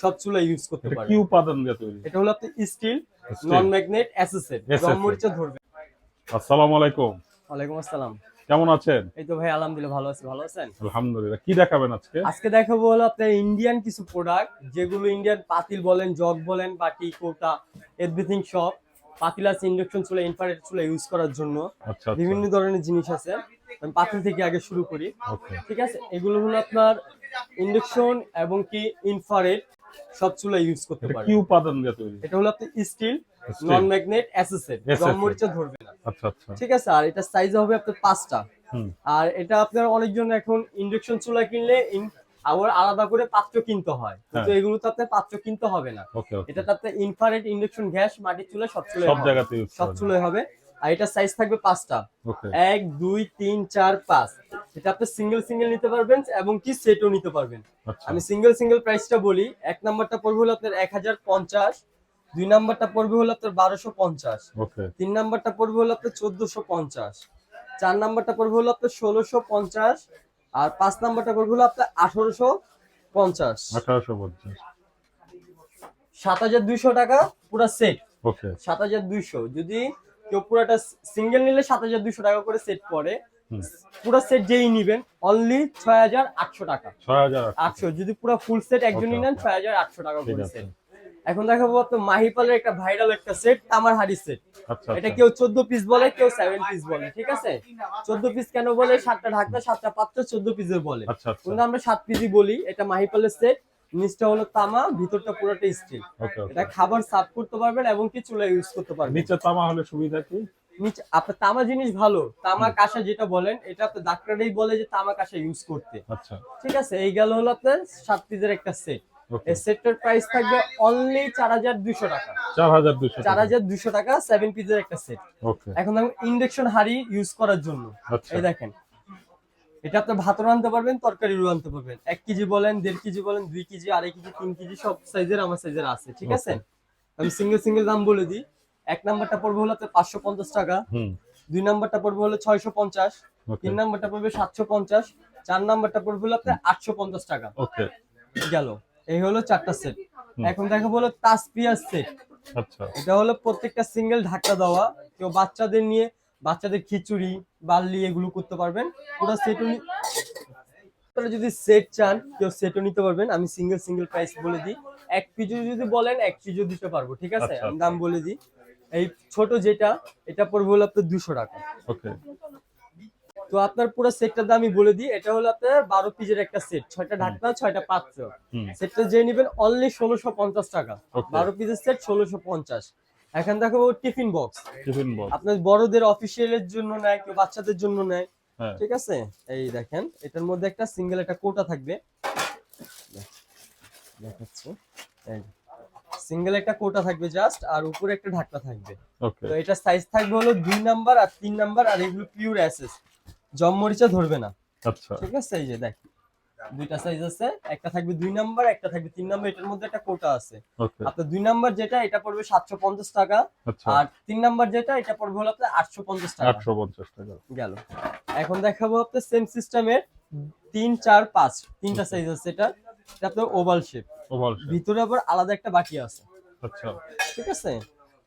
সব চুলা ইউজ করতে এটা কি উপাদান দিয়ে তৈরি? এটা হলো আপনি স্টিল নন ম্যাগনেট Accessory। গম ধরবে। আসসালামু আলাইকুম। ওয়ালাইকুম আসসালাম। কেমন আছেন? এই তো ভাই আলহামদুলিল্লাহ ভালো আছি ভালো আছেন? আলহামদুলিল্লাহ। কি দেখাবেন আজকে? আজকে দেখাবো হলো আপনার ইন্ডিয়ান কিছু প্রোডাক্ট যেগুলো ইন্ডিয়ান পাতিল বলেন জগ বলেন বা টি কোটা এভরিথিং সব পাতিল আছে ইন্ডাকশন চুলা ইনফ্রারেড চুলা ইউজ করার জন্য। আচ্ছা আচ্ছা। বিভিন্ন ধরনের জিনিস আছে। আমি পাতিল থেকে আগে শুরু করি। ঠিক আছে? এগুলো হলো আপনার ইন্ডাকশন এবং কি ইনফ্রারেড সব চুলা ইউজ করতে এটা পারে কি উপাদান দিয়ে তৈরি? এটা হলো আপনি স্টিল নন ম্যাগনেট অ্যাসেসেড Accessory। গম মরিচা ধরবে না। আচ্ছা আচ্ছা। ঠিক আছে? আর এটা সাইজ হবে আপনার পাঁচটা। আর এটা আপনার অনেকজন এখন ইন্ডাকশন চুলা কিনলে আবার আলাদা করে পাত্র কিনতে হয়। কিন্তু হ্যাঁ। এগুলো তো আপনার পাত্র কিনতে হবে না। এটা তো আপনার ইনফ্রারেড ইন্ডাকশন গ্যাস মাটির চুলা সব চুলা সব জায়গাতে সব চুলায় হবে। আর এটা সাইজ থাকবে পাঁচটা। এক দুই তিন চার পাঁচ। এটা আপনি সিঙ্গেল সিঙ্গেল নিতে পারবেন এবং কি সেটও নিতে পারবেন। আচ্ছা। আমি সিঙ্গেল সিঙ্গেল প্রাইসটা বলি এক নাম্বারটা পড়বে হলো আপনার এক হাজার পঞ্চাশ দুই নাম্বারটা পড়বে হলো আপনার বারোশো পঞ্চাশ তিন নাম্বারটা পড়বে হলো আপনার চোদ্দশো পঞ্চাশ চার নাম্বারটা পড়বে হলো আপনার ষোলোশো পঞ্চাশ আর পাঁচ নাম্বারটা পড়বে হলো আপনার আঠারোশো পঞ্চাশ। আঠারোশো পঞ্চাশ। সাত হাজার দুইশো টাকা পুরো সেট সাত হাজার দুইশো। যদি কেউ পুরাটা সিঙ্গেল নিলে সাত হাজার দুইশো টাকা করে সেট পড়ে। পুরো সেট যেই নিবেন অনলি ছয় হাজার আটশো টাকা। ছয় হাজার আটশো। যদি পুরো ফুল সেট একজনই নেন ছয় হাজার আটশো টাকা করে সেট এখন দেখাবো আপনার মাহিপালের একটা ভাইরাল একটা সেট তামার হাড়ি সেট আচ্ছা এটা আচ্ছা। কেউ চোদ্দ পিস বলে কেউ সেভেন পিস বলে ঠিক আছে? চোদ্দ পিস কেন বলে? সাতটা ঢাকনা সাতটা পাত্র চোদ্দ পিসের বলে। আচ্ছা কিন্তু আমরা সাত পিসই বলি এটা মাহিপালের সেট নিচটা হলো তামা ভিতরটা পুরোটা স্টিল। এটা খাবার সার্ভ করতে পারবেন এবং কি চুলা ইউজ করতে পারবেন। নিচে তামা হলে সুবিধা কি? নিচে আপনার তামা জিনিস ভালো তামা কাঁসা যেটা বলেন এটা আপনার ডাক্তাররাই বলে যে তামা কাঁসা ইউজ করতে। আচ্ছা। ঠিক আছে এই গেল হলো আপনার সাত পিসের একটা সেট এই সেটটার প্রাইস থাকবে অনলি চার হাজার দুইশো টাকা। চার হাজার দুশো চার হাজার দুইশো টাকা সেভেন পিসের একটা সেট ওকে। এখন দেখুন ইন্ডাকশন হাড়ি ইউজ করার জন্য। আচ্ছা। এই দেখেন এটা আপনি ভাত রানতে পারবেন তরকারিও রানতে পারবেন। এক কেজি বলেন দেড় কেজি বলেন দুই কেজি আড়াই কেজি তিন কেজি সব সাইজের আমার সাইজের আছে ঠিক আছে? আমি সিঙ্গেল সিঙ্গেল দাম বলে দিই। এক নাম্বারটা পড়বে হলো আপনার পাঁচশো পঞ্চাশ টাকা। হুম। দুই নাম্বারটা পড়বে হলো ছয়শো পঞ্চাশ। তিন নাম্বারটা পড়বে সাতশো পঞ্চাশ। চার নাম্বারটা পড়বে হলো আপনার আটশো পঞ্চাশ টাকা। গেল। এই হলো চারটা সেট। এখন দেখাবো হলো তাসপিয়ার সেট আচ্ছা। এটা হলো প্রত্যেকটা সিঙ্গেল ঢাকা দেওয়া। কেউ বাচ্চাদের নিয়ে বাচ্চাদের খিচুড়ি বার্লি এগুলো করতে পারবেন। পুরো সেটও আপনারা যদি সেট চান কেউ সেটও নিতে পারবেন। আমি সিঙ্গেল সিঙ্গেল প্রাইস বলে দিই। এক পিজো যদি বলেন এক পিজো দিতে পারব ঠিক আছে? আচ্ছা, আমি দাম বলে দিই। এই ছোট যেটা এটা পড়বে হলো আপনার দুশো টাকা। ওকে। তো আপনার পুরো সেটটার দাম আমি বলে দিই। এটা হলো আপনার বারো পিজের একটা সেট ছয়টা ঢাকনা ছয়টা পাত্র। সেটটা যে নেবেন অনলি ষোলোশো পঞ্চাশ টাকা। বারো পিসের সেট ষোলোশো পঞ্চাশ। এখন দেখো টিফিন বক্স। Tiffin box. আপনার বড়দের অফিসিয়ালের জন্য নেয় কেউ বাচ্চাদের জন্য নেয়। হ্যাঁ। ঠিক আছে? এই দেখেন এটার মধ্যে একটা সিঙ্গেল একটা কোটা থাকবে। দেখাচ্ছি। সিঙ্গেল একটা কোটা থাকবে জাস্ট আর উপরে একটা ঢাকনা থাকবে। ওকে তো এটা সাইজ থাকবে হলো দুই নাম্বার আর তিন নাম্বার আর এগুলো পিওর অ্যাসেস জম মরিচা ধরবে না। আচ্ছা। ঠিক আছে? এই যে দেখ দুইটা সাইজ আছে একটা থাকবে দুই নাম্বার একটা থাকবে তিন নাম্বার এটার মধ্যে একটা কোটা আছে। আপনার দুই নাম্বার যেটা এটা পড়বে সাতশো পঞ্চাশ টাকা। আচ্ছা। আর তিন নাম্বার যেটা এটা পড়বে হলো আপনার আটশো পঞ্চাশ টাকা। আটশো পঞ্চাশ টাকা। গেল। এখন দেখাবো আপনার সেম সিস্টেমের তিন চার পাঁচ তিনটা সাইজ আছে এটা। এটা আপনার ওভাল শেপ ওভাল ভিতরে আবার আলাদা একটা বাকি আছে। আচ্ছা। ঠিক আছে?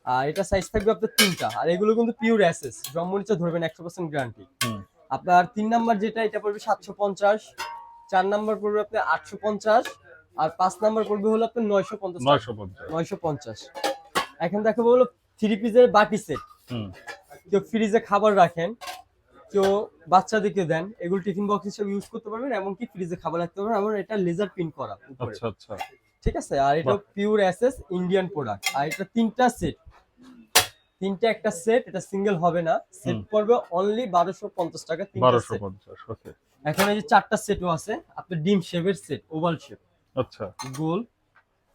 আর এটা সাইজ থাকবে আপনার তিনটা। আর এগুলো কিন্তু পিওর অ্যাসেস জমমরিচা ধরবেন একশো পার্সেন্ট গ্যারান্টি আপনার তিন নাম্বার যেটা এটা পড়বে সাতশো পঞ্চাশ। চার নাম্বার পড়বে আপনার আটশো পঞ্চাশ আর পাঁচ নাম্বার পড়বে হলো আপনার নয়শো পঞ্চাশ নয়শো পঞ্চাশ। এখন দেখাবো হলো থ্রি পিসের বাটি সেট হুম। কেউ ফ্রিজে খাবার রাখেন কেউ বাচ্চাদেরকে দেন এগুলো টিফিন বক্স হিসেবে ইউজ করতে পারবেন এমনকি ফ্রিজে খাবার রাখতে পারবেন আমার এটা লেজার প্রিন্ট করা আচ্ছা আচ্ছা। ঠিক আছে? আর এটা। পিওর অ্যাসেস ইন্ডিয়ান প্রোডাক্ট আর এটা তিনটা সেট তিনটা একটা সেট এটা সিঙ্গেল হবে না। সেট। পড়বে অনলি বারোশো পঞ্চাশ টাকা তিনটা বারোশো পঞ্চাশ ওকে এখন এই যে চারটা সেটও আছে আপনার ডিম শেপের সেট ওভাল শেপ আচ্ছা। গোল।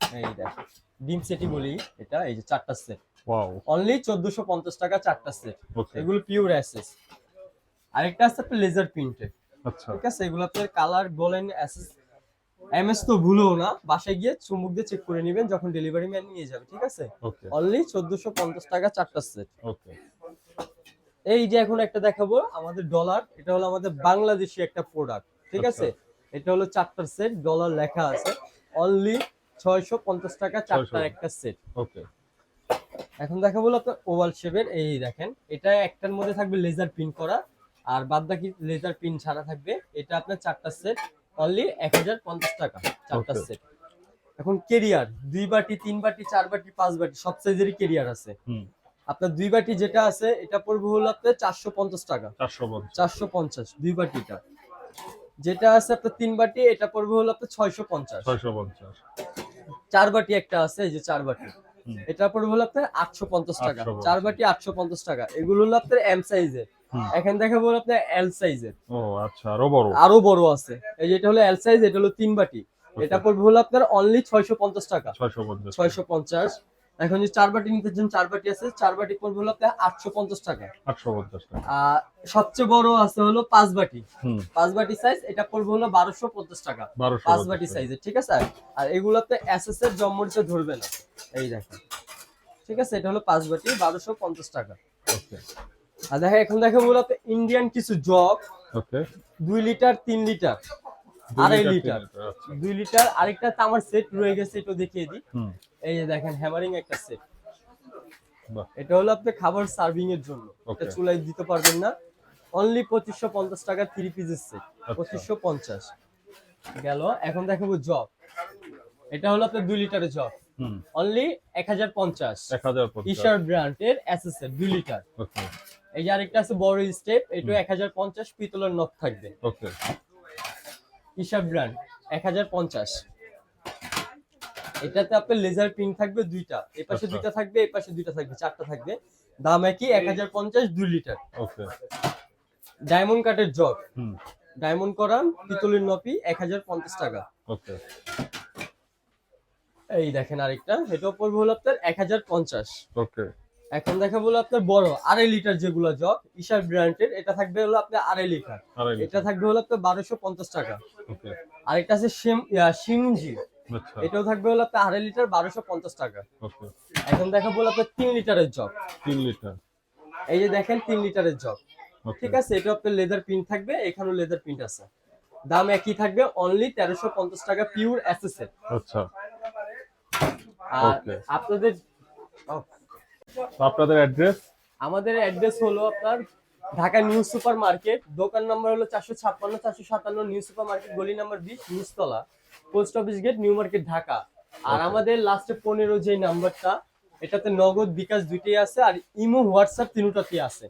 এই দেখো ডিম সেটই বলি এটা এই যে চারটা সেট ওয়াও অনলি চোদ্দশো পঞ্চাশ টাকা চারটা সেট এগুলো পিওর অ্যাসেস আরেকটা আছে আপনার লেজার প্রিন্টে আচ্ছা। ঠিক আছে এগুলো আপনার কালার বলেন অ্যাসেস এমএস তো ভুলেও না বাসায় গিয়ে চুমুক দিয়ে চেক করে নেবেন যখন ডেলিভারি ম্যান নিয়ে যাবে ঠিক আছে? ওকে অনলি চোদ্দশো পঞ্চাশ টাকা চারটা সেট ওকে এই যে এখন একটা দেখাবো আমাদের ডলার এটা হলো আমাদের বাংলাদেশি একটা প্রোডাক্ট ঠিক আছে? এটা হলো চারটার সেট ডলার লেখা আছে। অনলি ছয়শো পঞ্চাশ টাকা চারটার একটা সেট ওকে এখন দেখা বলো আপনার ওভাল শেপের এই দেখেন এটা একটার মধ্যে থাকবে লেজার পিন করা আর বাদ বাকি লেজার পিন ছাড়া থাকবে এটা আপনার চারটা সেট অনলি এক হাজার পঞ্চাশ টাকা চারটা সেট এখন কেরিয়ার দুই বাটি তিন বাটি চার বাটি পাঁচ বাটি সব সাইজেরই কেরিয়ার আছে। হুম। আপনার দুই বাটি যেটা আছে এটা পড়বে হলো আপনার চারশো পঞ্চাশ টাকা। চারশো পঞ্চাশ। দুই বাটিটা। যেটা আছে আপনার তিন বাটি এটা পড়বে হলো আপনার ছয়শো পঞ্চাশ। ছয়শো পঞ্চাশ। চার বাটি একটা আছে এই যে চার বাটি। এটা পড়বে হলো আপনার আটশো পঞ্চাশ টাকা। চার বাটি আটশো পঞ্চাশ টাকা। এগুলো হলো আপনার এম সাইজের। এখানে দেখা বলো আপনার এল সাইজের ও আচ্ছা আরও বড়। আরও বড় আছে। এই যে এটা হলো এল সাইজ এটা হলো তিন বাটি। এটা পড়বে হলো আপনার অনলি ছয়শো পঞ্চাশ টাকা। ছয়শো পঞ্চাশ। ছয়শো পঞ্চাশ। এখন যে চার বাটি নিতে চান চার বাটি আছে চার বাটি পড়বে হলো আপনার আটশো পঞ্চাশ টাকা। আটশো পঞ্চাশ টাকা। আর সবচেয়ে বড় আছে হলো পাঁচ বাটি। পাঁচ বাটি সাইজ এটা পড়বে হলো বারোশো পঞ্চাশ টাকা। পাঁচ বাটি সাইজের ঠিক আছে? আর এগুলোতে এসএস এর জম্মরিচে ধরবে না। এই দেখেন। ঠিক আছে? এটা হলো পাঁচ বাটি বারোশো পঞ্চাশ টাকা। ওকে আর দেখেন এখন দেখে বলতে ইন্ডিয়ান কিছু জগ ওকে দুই লিটার তিন লিটার আড়াই লিটার আচ্ছা। দুই লিটার আরেকটা তামার সেট রয়ে গেছে একটু দেখিয়ে দিই। এই যে দেখেন হ্যামারিং একটা সেট এটা হলো আপনি খাবার সার্ভিং এর জন্য। এটা. চুলায় দিতে পারবেন না। অনলি পঁচিশশো পঞ্চাশ টাকা থ্রি পিসের সেট। পঁচিশশো পঞ্চাশ। গেল এখন দেখাবো জব এটা হলো আপনার দুই লিটারের জব হুম। অনলি এক হাজার পঞ্চাশ। এক হাজার ইশার ব্র্যান্ডের এসএসএর দুই লিটার। ওকে এই যে আরেকটা আছে বড় স্টেপ এটা এক হাজার পঞ্চাশ পিতলের নখ থাকবে। ইশার ব্র্যান্ড এক হাজার পঞ্চাশ। এটাতে আপনার লেজার পিন থাকবে দুইটা। এই পাশে আচ্ছা। দুইটা থাকবে এই পাশে দুইটা থাকবে চারটা থাকবে। দাম একই এক হাজার পঞ্চাশ দুই লিটার। ওকে। ডায়মন্ড কাটের জগ। হুম। ডায়মন্ড করা পিতলের নপি এক হাজার পঞ্চাশ টাকা। ওকে। এই দেখেন আরেকটা এটাও পড়বে হলো আপনার এক হাজার পঞ্চাশ। ওকে। এখন দেখা বলো আপনার বড় আড়াই লিটার যেগুলো জগ ইশার ব্র্যান্ডের এটা থাকবে হলো আপনার আড়াই লিটার। এটা থাকবে হলো আপনার বারোশো পঞ্চাশ টাকা। ওকে। আরেকটা আছে শিম- ইয়া, আচ্ছা। এটাও থাকবে হলো আপনার আড়াই লিটার বারোশো পঞ্চাশ টাকা। এখন দেখা বলো আপনার তিন লিটারের জগ। তিন লিটার। এই যে দেখেন তিন লিটারের জগ। ঠিক আছে এটা আপনার লেদার প্রিন্ট থাকবে এখানেও লেদার প্রিন্ট আছে। দাম একই থাকবে অনলি তেরোশো পঞ্চাশ টাকা পিওর অ্যাসেসের আচ্ছা। আপনাদের তো আপনাদের অ্যাড্রেস আমাদের অ্যাড্রেস হলো আপনার ঢাকা নিউ সুপার মার্কেট দোকান নাম্বার হলো চারশো ছাপ্পান্ন চারশো সাতান্ন নিউ সুপার মার্কেট গলি নাম্বার বিশ নিউজতলা post office gate new market Dhaka. আর. আমাদের লাস্টে পনেরো যে নাম্বারটা এটাতে নগদ বিকাশ দুইটাই আছে আর ইমো হোয়াটসঅ্যাপ তিনটাতে আছে।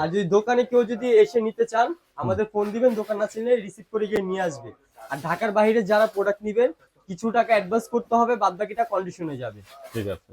আর যদি দোকানে কেউ যদি এসে নিতে চান আমাদের ফোন দিবেন দোকান না চিনলে রিসিভ করে গিয়ে নিয়ে আসবে। আর ঢাকার বাইরে যারা প্রোডাক্ট নিবেন কিছু টাকা অ্যাডভান্স করতে হবে বাদ বাকিটা কন্ডিশনে যাবে। ঠিক আছে।